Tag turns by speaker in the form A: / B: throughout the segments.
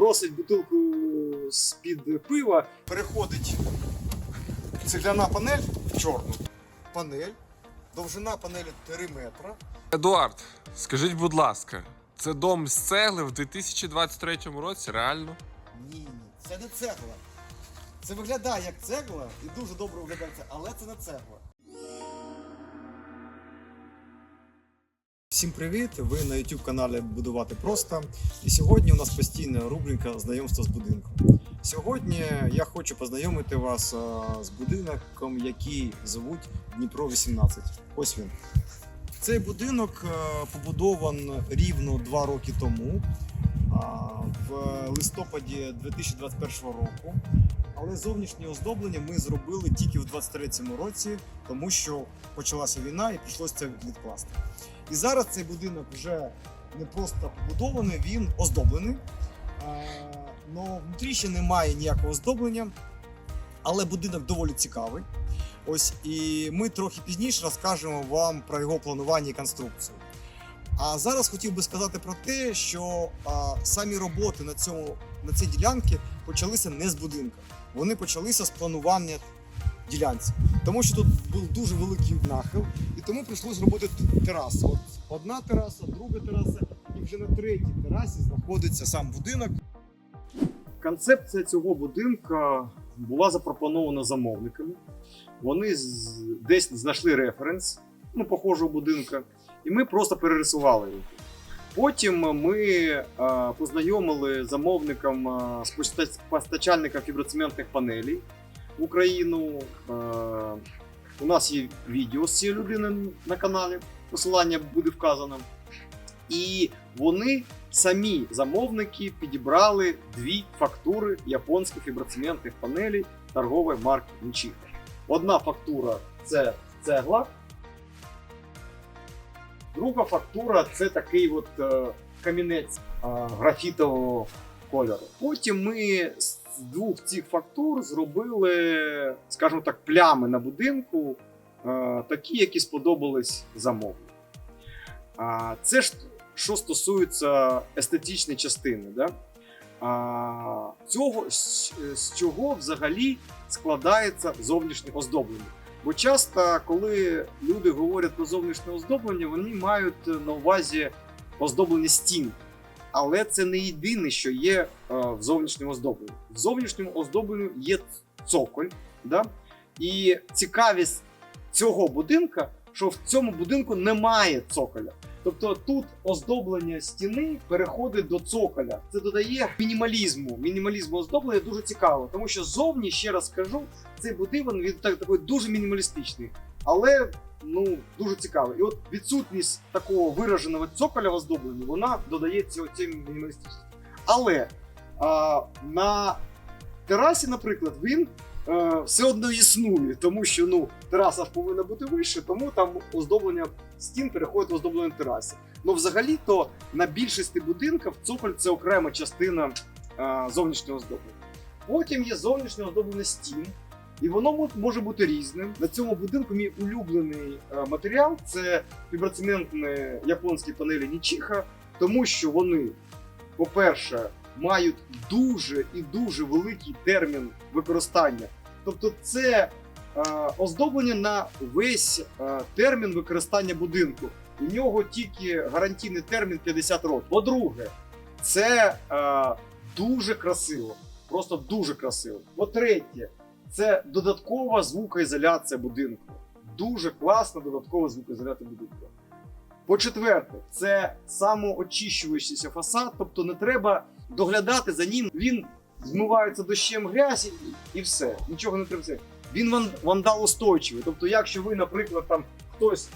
A: бросить бутилку з-під пива, переходить цегляна панель в чорну. Панель, довжина панелі 3 метра.
B: Едуард, скажіть, будь ласка, це дом з цегли в 2023 році, реально?
A: Ні, ні, це не цегла. Це виглядає як цегла і дуже добре виглядає, це- але це не цегла. Всім привіт! Ви на YouTube каналі Будувати просто. І сьогодні у нас постійна рубрика Знайомство з будинком. Сьогодні я хочу познайомити вас з будинком, який звуть Дніпро 18. Ось він. Цей будинок е, побудован рівно два роки тому, в листопаді 2021 року. Але зовнішнє оздоблення ми зробили тільки в 23-му році, тому що почалася війна і прийшлося це відкласти. І зараз цей будинок вже не просто побудований, він оздоблений. Але внутрі ще немає ніякого оздоблення, але будинок доволі цікавий. Ось і ми трохи пізніше розкажемо вам про його планування і конструкцію. А зараз хотів би сказати про те, що а, самі роботи на цьому на цій ділянці почалися не з будинка. Вони почалися з планування ділянці, тому що тут був дуже великий нахил, і тому прийшлося робити т- терасу. От одна тераса, друга тераса, і вже на третій терасі знаходиться сам будинок. Концепція цього будинка була запропонована замовниками. Вони десь знайшли референс ну, похожого будинка, і ми просто перерисували його. Потім ми е, познайомили замовникам е, з поста- постачальника фіброцементних панелей в Україну. Е, у нас є відео з цією людиною на каналі, посилання буде вказано. І вони самі замовники підібрали дві фактури японських фіброцементних панелей торгової марки Нічіха. Одна фактура це цегла, друга фактура це такий от е, камінець е, графітового кольору. Потім ми з двох цих фактур зробили, скажімо так, плями на будинку, е, такі, які сподобались замовнику. А, Це ж що стосується естетичної частини. Да? Цього, з чого взагалі складається зовнішнє оздоблення? Бо часто, коли люди говорять про зовнішнє оздоблення, вони мають на увазі оздоблення стін. Але це не єдине, що є е, в зовнішньому оздобленні. В зовнішньому оздобленні є цоколь. Да? І цікавість цього будинка, що в цьому будинку немає цоколя. Тобто тут оздоблення стіни переходить до цоколя. Це додає мінімалізму. Мінімалізму оздоблення дуже цікаво, тому що зовні, ще раз скажу, цей будинок він так, такий дуже мінімалістичний, але ну дуже цікавий. І от відсутність такого вираженого цоколя в вона додає цього мінімалістичності. Але а, на терасі, наприклад, він е, все одно існує, тому що ну тераса ж повинна бути вище, тому там оздоблення стін переходить в оздоблення тераси. Ну, взагалі-то на більшості будинків цоколь це окрема частина е, зовнішнього оздоблення. Потім є зовнішнє оздоблення стін, і воно може бути різним. На цьому будинку мій улюблений е, матеріал це фіброцементні японські панелі Нічіха, тому що вони, по-перше, мають дуже і дуже великий термін використання. Тобто, це оздоблення на весь е, термін використання будинку. У нього тільки гарантійний термін 50 років. По-друге, це е, дуже красиво, просто дуже красиво. По-третє, це додаткова звукоізоляція будинку. Дуже класна додаткова звукоізоляція будинку. По-четверте, це самоочищуючийся фасад, тобто не треба доглядати за ним. Він змивається дощем грязь і все. Нічого не треба. Він ван- вандалостойчивий. Тобто, якщо ви, наприклад, там хтось,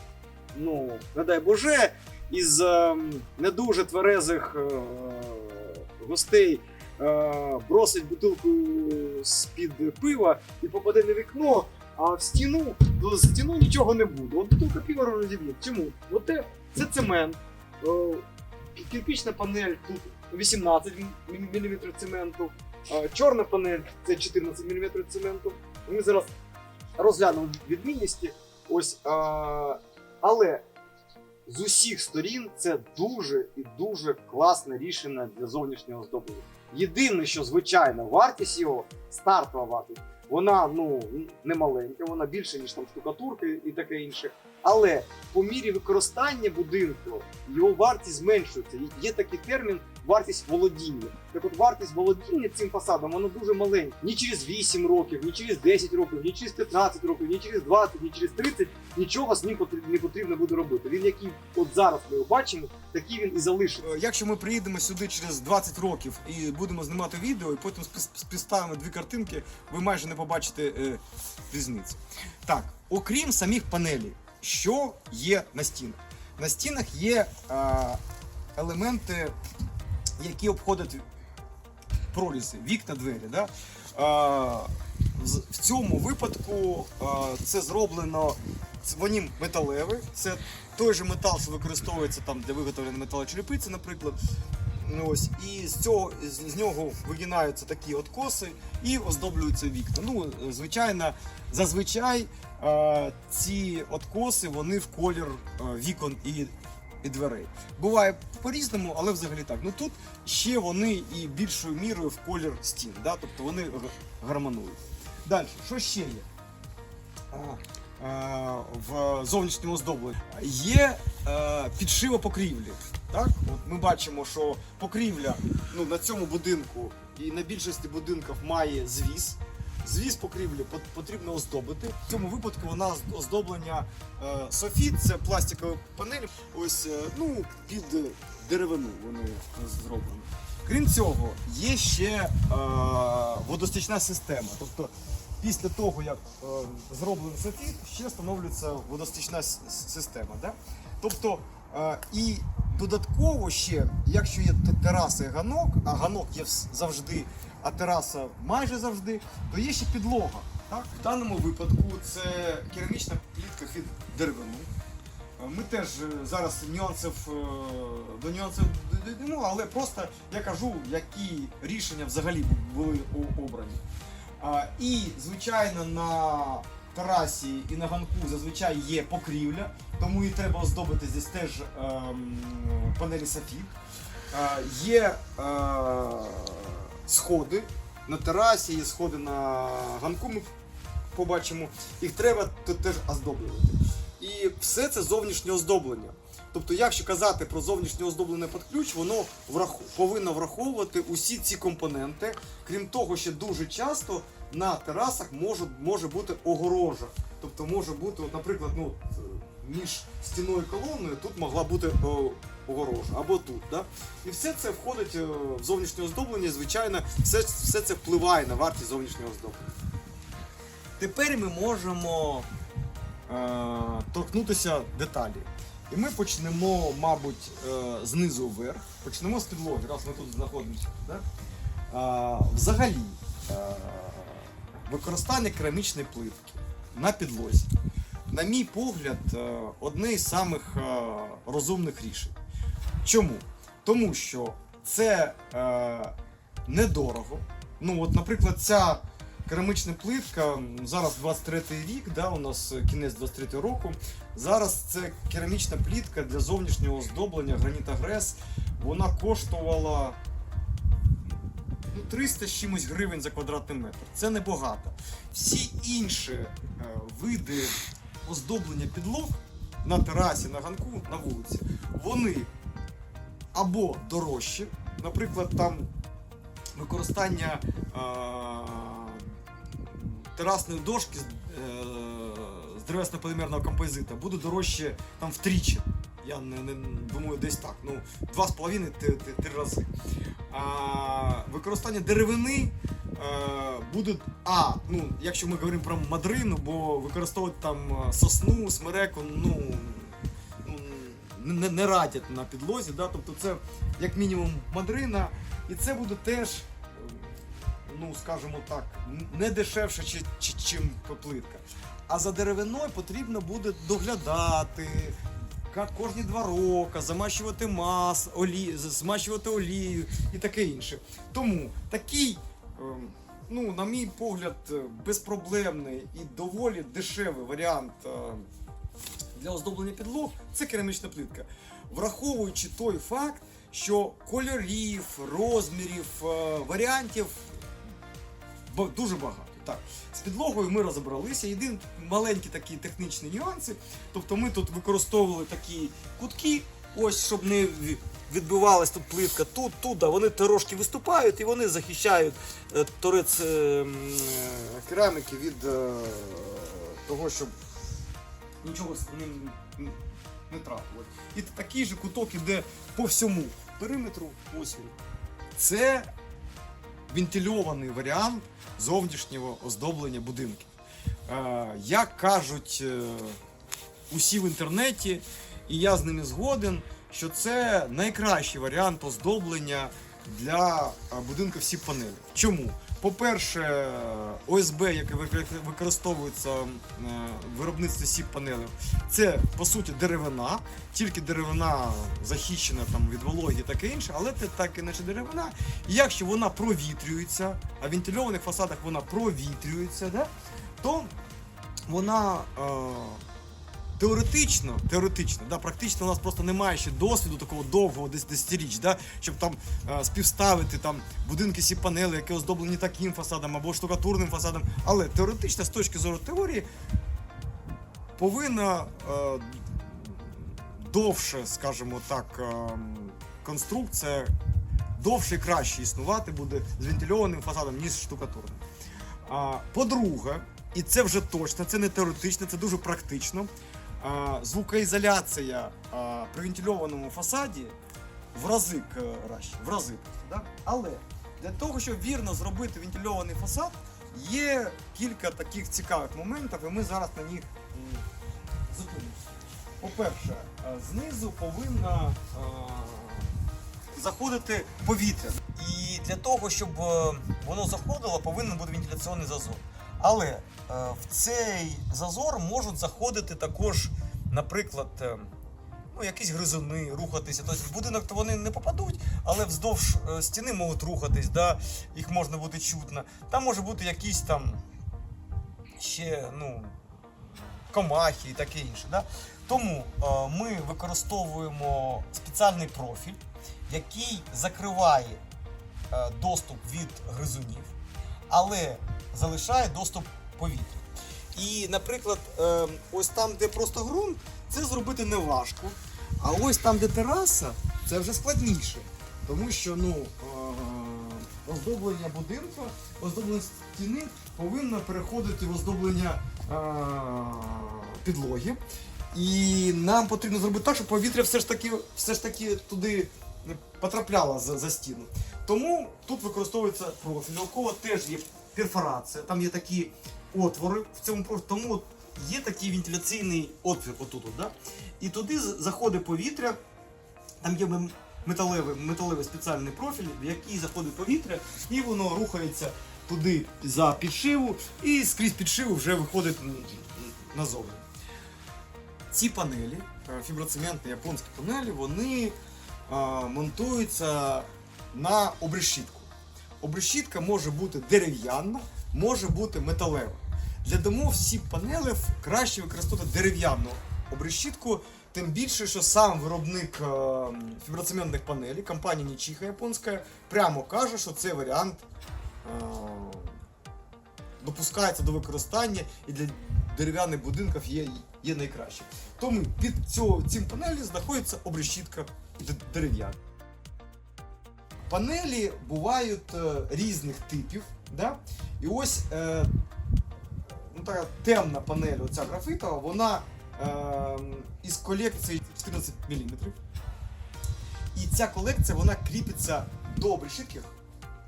A: ну, не дай Боже, із ем, не дуже тверезих е, гостей е, бросить бутилку з-під пива і попаде на вікно, а в стіну, то з стіну нічого не буде. От бутилка пива розіб'є. Чому? От те, це цемент. Е, кирпічна панель тут 18 мм цементу, е, чорна панель це 14 мм цементу. Ми зараз розглянемо відмінності. Ось, е, але
C: з усіх сторін це дуже і дуже класне рішення для зовнішнього оздоблення. Єдине, що звичайно, вартість його, стартова вартість, вона ну не маленька, вона більше ніж там штукатурка і таке інше. Але по мірі використання будинку його вартість зменшується. Є такий термін вартість володіння. Так от вартість володіння цим фасадом вона дуже маленька. Ні через 8 років, ні через 10 років, ні через 15 років, ні через 20, ні через 30 нічого з ним не потрібно буде робити. Він який от зараз ми бачимо, такий він і залишиться.
A: Е, Якщо ми приїдемо сюди через 20 років і будемо знімати відео, і потім співставимо дві картинки, ви майже не побачите е, різниці. Так, окрім самих панелей, що є на стінах? На стінах є е, елементи, які обходять прорізи, вікна, двері. Да? В цьому випадку це зроблено, вони металеві, це той же метал, що використовується там для виготовлення металочерепиці, наприклад. Ну, Ось, і з цього з, нього вигинаються такі откоси і оздоблюються вікна. Ну, звичайно, зазвичай ці откоси вони в колір вікон і, і дверей. Буває по-різному, але взагалі так. Ну тут ще вони і більшою мірою в колір стін, да? тобто вони гармонують. Далі, що ще є? А, е, в зовнішньому оздобленні є е, підшива покрівлі. Так? От ми бачимо, що покрівля ну, на цьому будинку і на більшості будинків має звіз. Звіз покрівлі потрібно оздобити. В цьому випадку вона оздоблення е, софіт, це пластикові панелі. Ось е, ну, під деревину вони зроблені. Крім цього, є ще е, водостічна система. Тобто після того, як е, зроблений софіт, ще встановлюється водостічна система. Да? Тобто, е, і додатково ще, якщо є т- тераса і ганок, а ганок є завжди, а тераса майже завжди, то є ще підлога. Так? В даному випадку це керамічна плітка під деревину. Е, Ми теж е, зараз нюансів е, до нюансів дійдемо, але просто я кажу, які рішення взагалі були обрані. І, звичайно, на терасі і на ганку зазвичай є покрівля, тому і треба оздобити здесь теж ем, панелі Софіт. Є сходи на терасі, є сходи на ганку. Ми побачимо. Їх треба теж оздоблювати. І все це зовнішнє оздоблення. Тобто, якщо казати про зовнішнє оздоблення під ключ, воно врах... повинно враховувати усі ці компоненти. Крім того, ще дуже часто на терасах може, може бути огорожа. Тобто може бути, от, наприклад, ну, е, між стіною і колоною тут могла бути о, огорожа або тут. Да? І все це входить е, в зовнішнє оздоблення, звичайно, все, все це впливає на вартість зовнішнього оздоблення. Тепер ми можемо е, торкнутися деталі. І ми почнемо, мабуть, е, знизу вверх. Почнемо з підлоги, раз ми тут знаходимося. Да? Е, взагалі, е, використання керамічної плитки на підлозі, на мій погляд, е, одне із самих е, розумних рішень. Чому? Тому що це е, недорого. Ну, от, наприклад, ця керамична плитка, зараз 23 рік, да, у нас кінець 23 року. Зараз це керамічна плітка для зовнішнього оздоблення граніт Агрес. Вона коштувала ну, 300 з чимось гривень за квадратний метр. Це небагато. Всі інші е, види оздоблення підлог на терасі, на ганку, на вулиці, вони або дорожчі, наприклад, там використання е, терасної дошки з, е, з древесно-полімерного композита буде дорожче там втричі. Я не, не думаю, десь так. Ну, два з половиною ти- ти- три рази. А, використання деревини е, буде. А, ну, якщо ми говоримо про мадрину, бо використовувати там сосну, смереку, ну, Не, не радять на підлозі, да? тобто це як мінімум мадрина, і це буде теж е, ну скажімо так, не дешевше, чи, чи, чим плитка. А за деревиною потрібно буде доглядати кожні два роки, замащувати мас, олі, змащувати олією і таке інше. Тому такий, ем, ну, на мій погляд, безпроблемний і доволі дешевий варіант е, для оздоблення підлог це керамічна плитка. Враховуючи той факт, що кольорів, розмірів, е, варіантів дуже багато. Так, з підлогою ми розібралися. Єдині маленькі такі технічні нюанси. Тобто ми тут використовували такі кутки, ось щоб не ві- відбивалась тут плитка тут, тут, а вони трошки виступають і вони захищають е, торець е, е, кераміки від е, того, щоб нічого з ним не, трапило. І такий же куток іде по всьому периметру. Ось. Це вентильований варіант зовнішнього оздоблення будинків. Е, як кажуть е, усі в інтернеті, і я з ними згоден, що це найкращий варіант оздоблення для е, будинків всі панелі. Чому? По-перше, ОСБ, яке вик- використовується е, в виробництві сіп панелів, це по суті деревина, тільки деревина захищена там від вологи і таке інше, але це так і наче деревина. І якщо вона провітрюється, а в вентильованих фасадах вона провітрюється, да, то вона е, теоретично, теоретично, да, практично у нас просто немає ще досвіду такого довгого десь десятиріч, да, щоб там е, співставити там будинки сі панели, які оздоблені таким фасадом або штукатурним фасадом. Але теоретично, з точки зору теорії, повинна е, довше, скажімо так, е, конструкція довше і краще існувати буде з вентильованим фасадом, ніж штукатурним. По-друге, і це вже точно, це не теоретично, це дуже практично. Звукоізоляція при вентильованому фасаді в рази краще, в рази. Да? Але для того, щоб вірно зробити вентильований фасад, є кілька таких цікавих моментів, і ми зараз на них зупинимося. По-перше, е, знизу повинна е, заходити повітря. І для того, щоб е, воно заходило, повинен бути вентиляційний зазор. Але е, в цей зазор можуть заходити також, наприклад, е, ну, якісь гризуни, рухатися. Тобто в будинок то вони не попадуть, але вздовж е, стіни можуть рухатись, да? їх можна бути чутно. Там може бути якісь там ще ну, комахи і таке інше. Да? Тому ми використовуємо спеціальний профіль, який закриває доступ від гризунів, але залишає доступ повітря. І, наприклад, е, ось там, де просто ґрунт, це зробити не важко. А ось там, де тераса, це вже складніше. Тому що ну, е, оздоблення будинку, оздоблення стіни повинно переходити в оздоблення е, підлоги. І нам потрібно зробити так, щоб повітря все ж таки, все ж таки туди потрапляло за, за стіну. Тому тут використовується профіль, у якого теж є перфорація, там є такі отвори в цьому тому є такий вентиляційний отвір отут, да? і туди заходить повітря, там є металевий, металевий спеціальний профіль, в який заходить повітря, і воно рухається туди за підшиву, і скрізь підшиву вже виходить назовні. Ці панелі, е, фіброцементні японські панелі, вони е, монтуються на обрешітку. Обрешітка може бути дерев'яна, може бути металева. Для домов всі панелів краще використовувати дерев'яну обрешітку, тим більше, що сам виробник е, фіброцементних панелей, компанія Нічиха японська, прямо каже, що цей варіант е, допускається до використання і для дерев'яних будинків є, є найкращим. Тому під цього, цим панелі знаходиться обрешітка дерев'яна. Панелі бувають е, різних типів. Да? І ось е, ну, така темна панель, оця графитова, вона е, із колекції 14 мм. І ця колекція вона кріпиться до обрешітки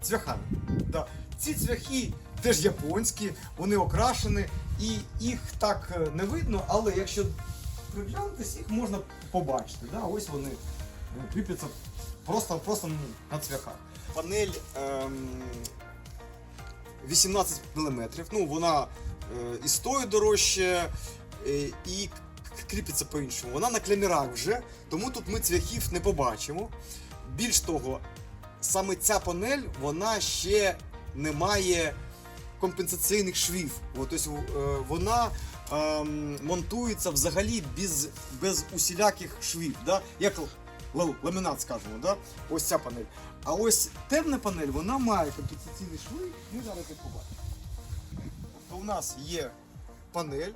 A: цвяхами. Да. Ці цвяхи теж японські, вони окрашені, і їх так е, не видно, але якщо приглянутись, їх можна побачити. Да? Ось вони е, кріпляться просто, просто на цвяхах. Панель ем, 18 мм. Ну, вона е, і стоїть дорожче, е, і кріпиться по-іншому. Вона на клямірах вже, тому тут ми цвяхів не побачимо. Більш того, саме ця панель вона ще не має компенсаційних швів. Тобто, вона ем, монтується взагалі без, без усіляких швів, да? як ламінат, скажімо, да? ось ця панель. А ось темна панель, вона має компенсаційні шви, ми зараз їх побачимо. Тобто у нас є панель,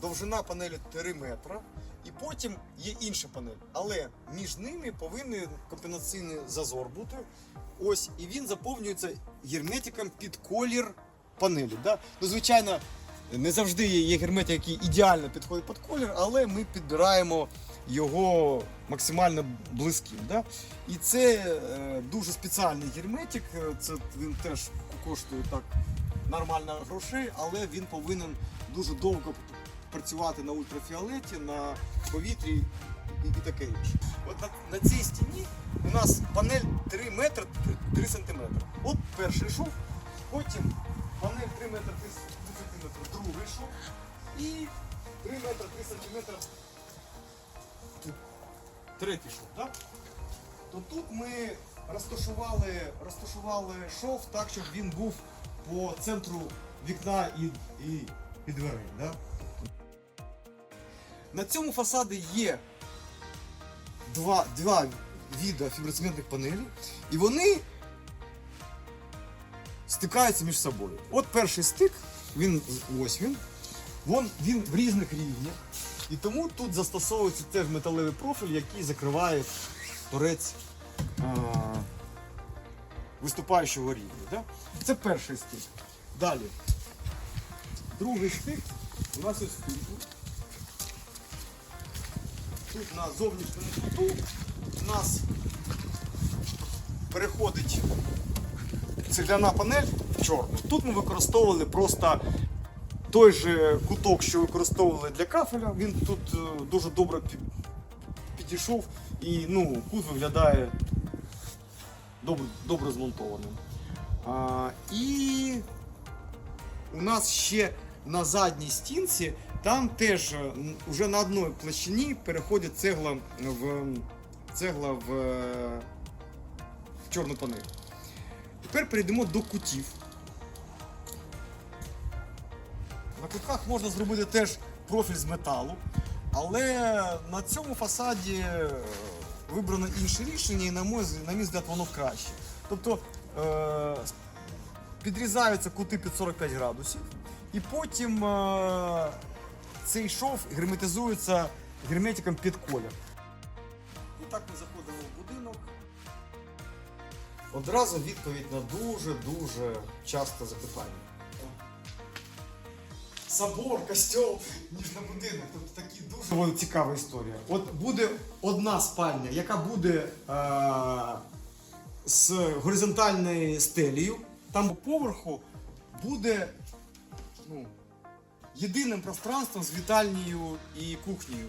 A: довжина панелі 3 метра, і потім є інша панель. Але між ними повинен компенсаційний зазор бути. Ось, і він заповнюється герметиком під колір панелі. Да? Ну, звичайно, не завжди є герметик, який ідеально підходить під колір, але ми підбираємо його максимально близьким. Да? І це е, дуже спеціальний герметик. е, Це він теж коштує так нормально грошей, але він повинен дуже довго працювати на ультрафіолеті, на повітрі і, і таке інше. От на, на цій стіні у нас панель 3 метри 3 сантиметри. От перший шов, потім панель 3 метри 3 сантиметри, другий шов і 3 метри 3 сантиметри третій шов. Да? То тут ми розташували, розташували шов так, щоб він був по центру вікна і, і, і дверей. Да? На цьому фасаді є два, два віда фіброцементних панелей, і вони стикаються між собою. От перший стик, він ось він. Вон, він в різних рівнях. І тому тут застосовується теж металевий профіль, який закриває торець а, виступаючого рівня. Да? Це перший стик. Далі. Другий стик у нас ось тут. Тут на зовнішньому куту у нас переходить цегляна панель в чорну. Тут ми використовували просто той же куток, що використовували для кафеля. Він тут е, дуже добре підійшов і ну, кут виглядає добре, добре змонтованим. А, і у нас ще на задній стінці, там теж е, уже на одній площині переходить цегла в, цегла в, е, в чорну панель. Тепер перейдемо до кутів. На кутках можна зробити теж профіль з металу, але на цьому фасаді е, вибрано інше рішення, і на мій, на мій взгляд, воно краще. Тобто е, підрізаються кути під 45 градусів, і потім е, цей шов герметизується герметиком під колір. І так ми заходимо в будинок. Одразу відповідь на дуже-дуже часте запитання. Собор, костьол, ніж на будинок. Тобто такі дуже цікава історія. От буде одна спальня, яка буде е- з горизонтальною стелею. Там по поверху буде ну, єдиним пространством з вітальнею і кухнею.